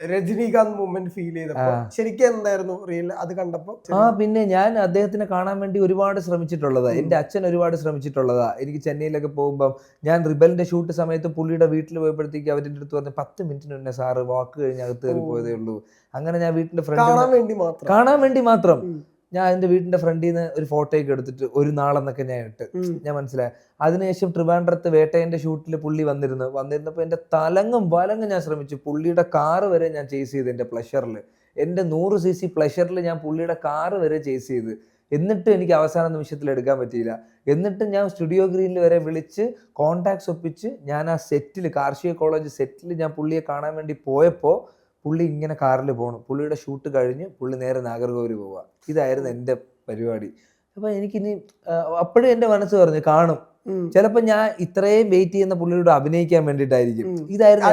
Rajinikanth movement feel ചെയ്തപ്പോ ശരിക്കും എന്തായിരുന്നു റിയൽ അത് കണ്ടപ്പോ ആ പിന്നെ ഞാൻ അദ്ദേഹത്തിനെ കാണാൻ വേണ്ടി ഒരുപാട് ശ്രമിച്ചിട്ടുള്ളതാ. എന്റെ അച്ഛൻ ഒരുപാട് ശ്രമിച്ചിട്ടുള്ളതാ. എനിക്ക് ചെന്നൈയിലൊക്കെ പോകുമ്പോൾ ഞാൻ റിബലിന്റെ ഷൂട്ട് സമയത്ത് പുള്ളിയുടെ വീട്ടിൽ പോയപ്പോഴത്തേക്ക് അവരുടെ അടുത്ത് പറഞ്ഞു പത്ത് മിനിറ്റിന് മുന്നേ സാറ് വാക്ക് കഴിഞ്ഞ് അകത്ത് കയറി. പോയതേ ഉള്ളൂ. അങ്ങനെ ഞാൻ വീട്ടിന്റെ ഫ്രണ്ട് കാണാൻ വേണ്ടി മാത്രം. ഞാൻ എന്റെ വീടിന്റെ ഫ്രണ്ടിൽ നിന്ന് ഒരു ഫോട്ടോയൊക്കെ എടുത്തിട്ട് ഒരു നാളെന്നൊക്കെ ഞാൻ ഇട്ട്. ഞാൻ മനസ്സിലായി. അതിനുശേഷം ട്രിവാൻഡ്രത്ത് വേട്ടയന്റെ ഷൂട്ടിൽ പുള്ളി വന്നിരുന്നു. വന്നിരുന്നപ്പോൾ എന്റെ തലങ്ങും വലങ്ങും ഞാൻ ശ്രമിച്ചു. പുള്ളിയുടെ കാറ് വരെ ഞാൻ ചേസ് ചെയ്ത് എന്റെ പ്ലഷറിൽ എന്റെ നൂറ് സി സി പ്ലഷറിൽ ഞാൻ പുള്ളിയുടെ കാറ് വരെ ചേസ് ചെയ്ത്. എന്നിട്ട് എനിക്ക് അവസാന നിമിഷത്തിൽ എടുക്കാൻ പറ്റിയില്ല. എന്നിട്ട് ഞാൻ സ്റ്റുഡിയോ ഗ്രീനിൽ വരെ വിളിച്ച് കോൺടാക്ട്സ് ഒപ്പിച്ച് ഞാൻ ആ സെറ്റിൽ കാർഷിക കോളേജ് സെറ്റിൽ ഞാൻ പുള്ളിയെ കാണാൻ വേണ്ടി പോയപ്പോൾ പുള്ളി ഇങ്ങനെ കാറിൽ പോകണം പുള്ളിയുടെ ഷൂട്ട് കഴിഞ്ഞ് പുള്ളി നേരെ നാഗർകോവിൽ പോവുക ഇതായിരുന്നു എന്റെ പരിപാടി. അപ്പൊ എനിക്കിനി അപ്പോഴും എന്റെ മനസ്സ് പറഞ്ഞു കാണും. ചിലപ്പോൾ ചിലപ്പോ ഞാൻ ഇത്രയും വെയിറ്റ് ചെയ്യുന്ന പുള്ളിയോട് അഭിനയിക്കാൻ വേണ്ടിയിട്ടായിരിക്കും. ഇതായിരുന്നു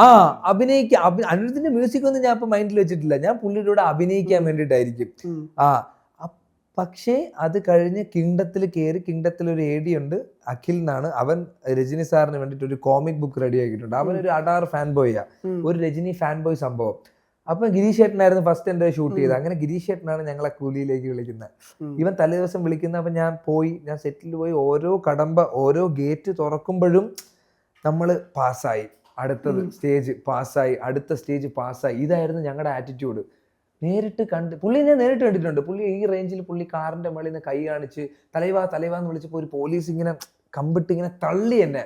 ആ അഭിനയിക്കാൻ അഭി- അനിരുദ്ധിന്റെ മ്യൂസിക് ഒന്നും ഞാൻ ഇപ്പൊ മൈൻഡിൽ വെച്ചിട്ടില്ല. ഞാൻ പുള്ളിയുടെ അഭിനയിക്കാൻ. വേണ്ടിയിട്ടായിരിക്കും. ആ പക്ഷേ അത് കഴിഞ്ഞ് കിങ്ഡത്തിൽ കയറി കിങ്ഡത്തിൽ ഒരു എ ഡി ഉണ്ട്. അഖിൽ എന്നാണ്. അവൻ രജനി സാറിന് വേണ്ടിയിട്ട് ഒരു കോമിക് ബുക്ക് റെഡി ആക്കിയിട്ടുണ്ട്. അവൻ ഒരു അഡാർ ഫാൻ ബോയ്യാ. ഒരു രജനി ഫാൻ ബോയ് സംഭവം. അപ്പൊ ഗിരീഷ് ഏട്ടനായിരുന്നു ഫസ്റ്റ് എന്റെ ഷൂട്ട് ചെയ്തത് അങ്ങനെ ഗിരീഷ് ഏട്ടനാണ് ഞങ്ങളെ കൂലിയിലേക്ക് വിളിക്കുന്നത്. ഇവൻ തലേ ദിവസം വിളിക്കുന്ന അപ്പൊ ഞാൻ പോയി ഞാൻ സെറ്റിൽ പോയി. ഓരോ കടമ്പ ഓരോ ഗേറ്റ് തുറക്കുമ്പോഴും നമ്മൾ പാസ്സായി അടുത്തത്. സ്റ്റേജ് പാസ്സായി അടുത്ത സ്റ്റേജ് പാസ്സായി ഇതായിരുന്നു ഞങ്ങളുടെ ആറ്റിറ്റ്യൂഡ് നേരിട്ട് കണ്ട് പുള്ളി ഞാൻ നേരിട്ട് കണ്ടിട്ടുണ്ട്. പുള്ളി ഈ റേഞ്ചിൽ പുള്ളി കാറിന്റെ മുകളിൽ നിന്ന് കൈ കാണിച്ച് തലൈവാ തലൈവാന്ന് വിളിച്ചപ്പോൾ ഒരു പോലീസ് ഇങ്ങനെ കമ്പിട്ട് ഇങ്ങനെ തള്ളി എന്നെ.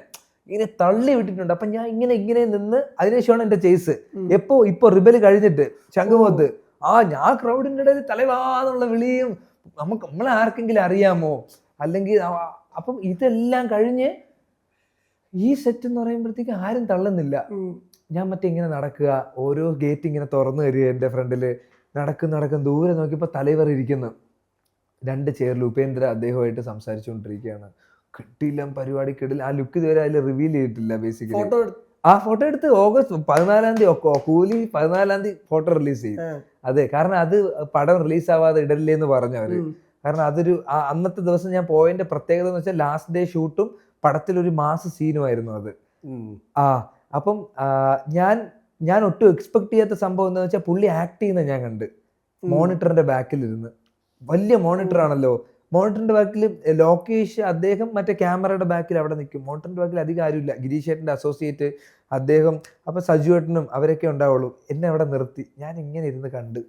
ഇങ്ങനെ തള്ളി വിട്ടിട്ടുണ്ട്. അപ്പൊ ഞാൻ ഇങ്ങനെ ഇങ്ങനെ നിന്ന് അതിനുശേഷമാണ് എന്റെ ചേസ് എപ്പോ ഇപ്പൊ റിബൽ കഴിഞ്ഞിട്ട് ശംഖുമുഖത്ത് ആ ഞാൻ ക്രൗഡിന്റെ ഇടയിൽ തലവാന്നുള്ള വിളിയും നമുക്ക് നമ്മളെ ആർക്കെങ്കിലും അറിയാമോ? അല്ലെങ്കിൽ അപ്പം ഇതെല്ലാം കഴിഞ്ഞ് ഈ സെറ്റ് എന്ന് പറയുമ്പോഴത്തേക്ക് ആരും തള്ളുന്നില്ല. ഞാൻ മറ്റേ ഇങ്ങനെ നടക്കുക ഓരോ ഗേറ്റ് ഇങ്ങനെ തുറന്നു വരിക എന്റെ ഫ്രണ്ടിൽ നടക്കും നടക്കും. ദൂരെ നോക്കിയപ്പോൾ തലവർ ഇരിക്കുന്നു. രണ്ട് ചെയറിൽ ഉപേന്ദ്ര അദ്ദേഹമായിട്ട് സംസാരിച്ചുകൊണ്ടിരിക്കുകയാണ്. കിട്ടിയില്ല പരിപാടി കിട്ടില്ല ആ ലുക്ക് ഇതുവരെ അതിൽ റിവീൽ ചെയ്തിട്ടില്ല ബേസിക്കലി ആ ഫോട്ടോ എടുത്ത് ഓഗസ്റ്റ് പതിനാലാം തീയതി കൂലി പതിനാലാം തീയതി ഫോട്ടോ റിലീസ് ചെയ്യും അതെ കാരണം അത് പടം റിലീസ് ആവാതെ ഇടല്ലേ എന്ന് പറഞ്ഞു അവർ കാരണം അതൊരു അന്നത്തെ ദിവസം ഞാൻ പോയതിന്റെ പ്രത്യേകത എന്ന് വെച്ചാൽ ലാസ്റ്റ് ഡേ ഷൂട്ടും പടത്തിലൊരു മാസ സീനുമായിരുന്നു അത്. ആ അപ്പം ഞാൻ ഞാൻ ഒട്ടും എക്സ്പെക്ട് ചെയ്യാത്ത സംഭവം എന്താ വെച്ചാൽ പുള്ളി ആക്ട് ചെയ്യുന്ന ഞാൻ കണ്ട്. മോണിറ്ററിന്റെ ബാക്കിൽ ഇരുന്ന് വലിയ മോണിറ്റർ ആണല്ലോ. മോണിറ്ററിന്റെ ബാക്കിൽ ലോകേഷ് അദ്ദേഹം മറ്റേ ക്യാമറയുടെ ബാക്കിൽ അവിടെ നിൽക്കും മോണിറ്ററിന്റെ ബാക്കിൽ അധികം ആരുമില്ല. ഗിരീഷ് ഏട്ടന്റെ അസോസിയേറ്റ് അദ്ദേഹം അപ്പൊ സജു ഏട്ടനും അവരൊക്കെ ഉണ്ടാവുള്ളൂ. എന്നെ അവിടെ നിർത്തി. ഞാൻ ഇങ്ങനെ ഇരുന്ന് കണ്ട്.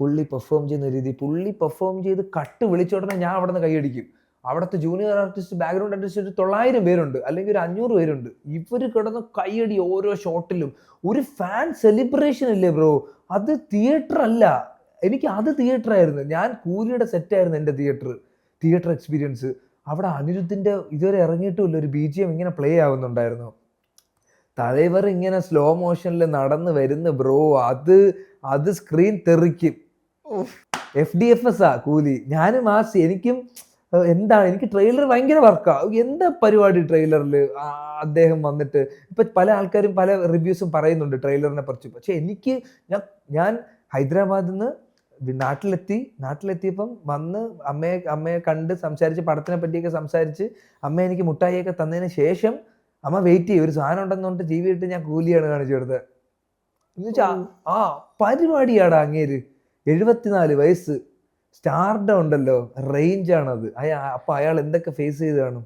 പുള്ളി പെർഫോം ചെയ്യുന്ന രീതി പുള്ളി പെർഫോം ചെയ്ത് കട്ട് വിളിച്ചോടനെ ഞാൻ അവിടെ നിന്ന് കൈയടിക്കും. അവിടുത്തെ ജൂനിയർ ആർട്ടിസ്റ്റ് ബാക്ക്ഗ്രൗണ്ട് ആർട്ടിസ്റ്റ് ഒരു തൊള്ളായിരം പേരുണ്ട്. അല്ലെങ്കിൽ ഒരു അഞ്ഞൂറ് പേരുണ്ട്. ഇവർ കിടന്ന് കൈയടി ഓരോ ഷോട്ടിലും ഒരു ഫാൻ സെലിബ്രേഷൻ അല്ലേ ബ്രോ അത് തിയേറ്റർ അല്ല. എനിക്ക് അത് തിയേറ്റർ ആയിരുന്നു. ഞാൻ കൂലിയുടെ സെറ്റായിരുന്നു എന്റെ തിയേറ്റർ തിയേറ്റർ എക്സ്പീരിയൻസ് അവിടെ അനിരുദ്ധിന്റെ ഇതുവരെ ഇറങ്ങിയിട്ടുമില്ല. ഒരു ബി ജി എം ഇങ്ങനെ പ്ലേ ആവുന്നുണ്ടായിരുന്നു. തലവർ ഇങ്ങനെ സ്ലോ മോഷനിൽ നടന്ന് വരുന്ന ബ്രോ അത് അത് സ്ക്രീൻ തെറിക്കും. എഫ് ഡി എഫ് എസ് ആ കൂലി. ഞാനും ആ എനിക്കും എന്താണ്? എനിക്ക് ട്രെയിലർ ഭയങ്കര വർക്കാണ് എന്താ പരിപാടി ട്രെയിലറിൽ അദ്ദേഹം വന്നിട്ട് ഇപ്പൊ പല ആൾക്കാരും പല റിവ്യൂസും പറയുന്നുണ്ട് ട്രെയിലറിനെ കുറിച്ച് പക്ഷെ എനിക്ക് ഞാൻ ഞാൻ ഹൈദരാബാദിൽ നിന്ന് നാട്ടിലെത്തി നാട്ടിലെത്തിയപ്പം വന്ന് അമ്മയെ അമ്മയെ കണ്ട് സംസാരിച്ച് പടത്തിനെ പറ്റിയൊക്കെ സംസാരിച്ച് അമ്മ എനിക്ക് മുട്ടായിയൊക്കെ തന്നതിന് ശേഷം അമ്മ വെയിറ്റ് ചെയ്യും. ഒരു സാധനം ഉണ്ടെന്ന് പറഞ്ഞിട്ട് ടി വി ഇട്ട് ഞാൻ കൂലിയാണ് കാണിച്ചു കൊടുത്തത്. എന്ന് വെച്ചാ ആ പരിപാടിയാടാ അങ്ങേര്. എഴുപത്തിനാല് വയസ്സ്. സ്റ്റാർഡ ഉണ്ടല്ലോ റേഞ്ച് ആണത് അയാ അപ്പൊ അയാൾ എന്തൊക്കെ ഫേസ് ചെയ്ത് കാണും?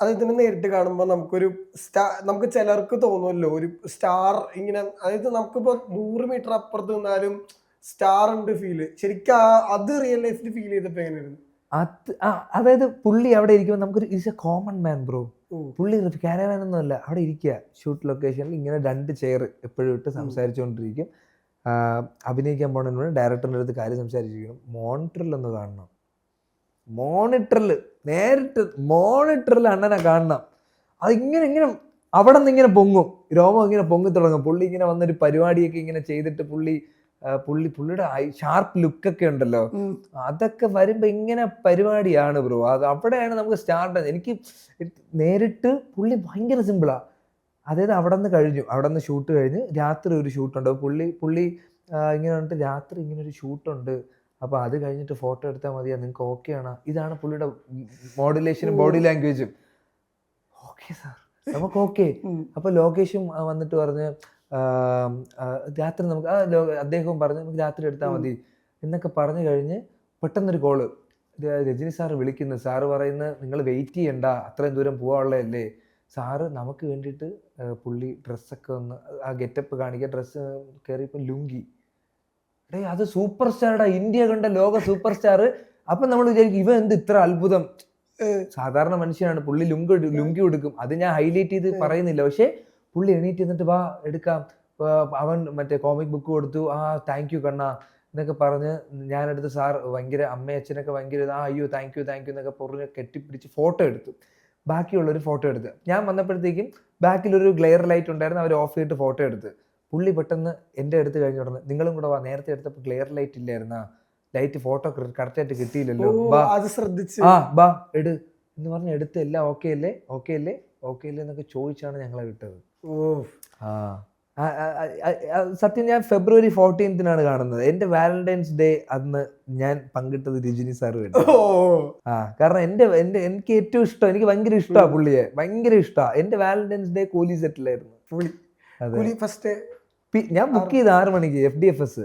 അത് ഇതിനെ നേരിട്ട് കാണുമ്പോൾ നമുക്കൊരു സ്റ്റാർ നമുക്ക് ചിലർക്ക് തോന്നുമല്ലോ ഒരു സ്റ്റാർ ഇങ്ങനെ അതായത് നമുക്കിപ്പോ നൂറ് മീറ്റർ അപ്പുറത്ത് നിന്നാലും സ്റ്റാർ ഉണ്ട് ഫീൽ ശരിക്കും അത് റിയൽ ലൈഫിൽ ഫീൽ ചെയ്തപ്പോ എങ്ങനെയായിരുന്നു? അത് അതായത് പുള്ളി അവിടെ ഇരിക്കുമ്പോൾ നമുക്കൊരു it's a common man bro പുള്ളി അല്ല അവിടെ ഇരിക്കുക ഷൂട്ട് ലൊക്കേഷനിൽ ഇങ്ങനെ രണ്ട് ചെയർ എപ്പോഴും ഇട്ട് സംസാരിച്ചുകൊണ്ടിരിക്കും. അഭിനയിക്കാൻ പോകണമെന്ന് ഡയറക്ടറിന്റെ അടുത്ത് കാര്യം സംസാരിച്ചിരിക്കണം മോണിറ്ററിൽ ഒന്ന് കാണണം. മോണിറ്ററിൽ നേരിട്ട് മോണിറ്ററിൽ അണ്ണനെ കാണണം. അതിങ്ങനെ ഇങ്ങനെ അവിടെ നിന്ന് ഇങ്ങനെ പൊങ്ങും. രോമം ഇങ്ങനെ പൊങ്ങി തുടങ്ങും. പുള്ളി ഇങ്ങനെ വന്നൊരു പരിപാടിയൊക്കെ ഇങ്ങനെ ചെയ്തിട്ട് പുള്ളി പുള്ളി പുള്ളിയുടെ ഷാർപ്പ് ലുക്കൊക്കെ ഉണ്ടല്ലോ. അതൊക്കെ വരുമ്പോൾ ഇങ്ങനെ പരിപാടിയാണ് ബ്രോ. അത് അവിടെയാണ് നമുക്ക് സ്റ്റാർട്ട് എനിക്ക് നേരിട്ട് പുള്ളി ഭയങ്കര സിമ്പിളാ അതായത് അവിടെ നിന്ന് കഴിഞ്ഞു. അവിടെ നിന്ന് ഷൂട്ട് കഴിഞ്ഞ് രാത്രി ഒരു ഷൂട്ടുണ്ട് പുള്ളി പുള്ളി ഇങ്ങനെ വന്നിട്ട് രാത്രി ഇങ്ങനെ ഒരു ഷൂട്ടുണ്ട് അപ്പോൾ അത് കഴിഞ്ഞിട്ട് ഫോട്ടോ എടുത്താൽ മതിയാ. നിങ്ങൾക്ക് ഓക്കെ ആണ്. ഇതാണ് പുള്ളിയുടെ മോഡുലേഷനും ബോഡി ലാംഗ്വേജും ഓക്കെ സാർ നമുക്ക് ഓക്കെ അപ്പോൾ അപ്പൊ ലോകേഷും വന്നിട്ട് പറഞ്ഞ് രാത്രി നമുക്ക് ആ അദ്ദേഹവും പറഞ്ഞ് നമുക്ക് രാത്രി എടുത്താൽ മതി എന്നൊക്കെ പറഞ്ഞു കഴിഞ്ഞ് പെട്ടെന്നൊരു കോൾ രജനി സാറ് വിളിക്കുന്നു. സാറ് പറയുന്നത് നിങ്ങൾ വെയിറ്റ് ചെയ്യണ്ട. അത്രയും ദൂരം പോകാനുള്ളതല്ലേ സാറ് നമുക്ക് വേണ്ടിയിട്ട് പുള്ളി ഡ്രസ്സൊക്കെ ഒന്ന് ആ ഗെറ്റപ്പ് കാണിക്കുക ഡ്രസ്സ് കയറിയപ്പോൾ ലുങ്കി. ഡേ അത് സൂപ്പർ സ്റ്റാർഡാ ഇന്ത്യ കണ്ട ലോക സൂപ്പർ സ്റ്റാർ. അപ്പം നമ്മൾ വിചാരിക്കും ഇവ എന്ത് ഇത്ര അത്ഭുതം. സാധാരണ മനുഷ്യനാണ് പുള്ളി ലുങ്ക് ലുങ്കി കൊടുക്കും അത് ഞാൻ ഹൈലൈറ്റ് ചെയ്ത് പറയുന്നില്ല. പക്ഷേ പുള്ളി എണീറ്റ് എന്നിട്ട് വാ എടുക്കാം. അവൻ മറ്റേ കോമിക് ബുക്ക് കൊടുത്തു. ആ താങ്ക് യു കണ്ണ എന്നൊക്കെ പറഞ്ഞ് ഞാനെടുത്ത് സാർ ഭയങ്കര അമ്മയച്ഛനൊക്കെ ഭയങ്കര ആ അയ്യോ താങ്ക് യു താങ്ക് യു എന്നൊക്കെ പറഞ്ഞ് കെട്ടിപ്പിടിച്ച് ഫോട്ടോ എടുത്തു. ബാക്കിയുള്ളൊരു ഫോട്ടോ എടുത്ത്. ഞാൻ വന്നപ്പോഴത്തേക്കും ബാക്കിലൊരു ഗ്ലെയർ ലൈറ്റ് ഉണ്ടായിരുന്നു അവർ ഓഫ് ചെയ്തിട്ട് ഫോട്ടോ എടുത്ത്. പുള്ളി പെട്ടെന്ന് എന്റെ അടുത്ത് കഴിഞ്ഞ ഉടനെ നിങ്ങളും കൂടെ വാ നേരത്തെ എടുത്തപ്പോൾ ഗ്ലെയർ ലൈറ്റ് ഇല്ലായിരുന്നാ? ലൈറ്റ് ഫോട്ടോ കറക്റ്റായിട്ട് ആയിട്ട് കിട്ടിയില്ലല്ലോ. ബാ. അത് ശ്രദ്ധിച്ച്. ആ ബാ എട്. എന്ന് പറഞ്ഞ് എടുത്ത് എല്ലാം ഓക്കെ അല്ലേ? ഓക്കെ അല്ലേ? ഓക്കെ അല്ലേ? എന്നൊക്കെ ചോദിച്ചാണ് ഞങ്ങളെ വിട്ടത്. ഓ. ആ, സത്യം ഞാൻ ഫെബ്രുവരി ഫോർട്ടീൻത്തിനാണ് കാണുന്നത്. എന്റെ വാലന്റൈൻസ് ഡേ അന്ന് ഞാൻ പങ്കിട്ടത് രജനി സാർ ആ കാരണം എന്റെ എന്റെ എനിക്ക് ഏറ്റവും ഇഷ്ടം എനിക്ക് ഭയങ്കര ഇഷ്ടമാണ് പുള്ളിയെ. ഭയങ്കര ഇഷ്ടമാണ് എന്റെ വാലന്റൈൻസ് ഡേ കൂലി സെറ്റിലായിരുന്നു ഫസ്റ്റ് ഞാൻ ബുക്ക് ചെയ്ത് ആറ് മണിക്ക് എഫ് ഡി എഫ് എസ്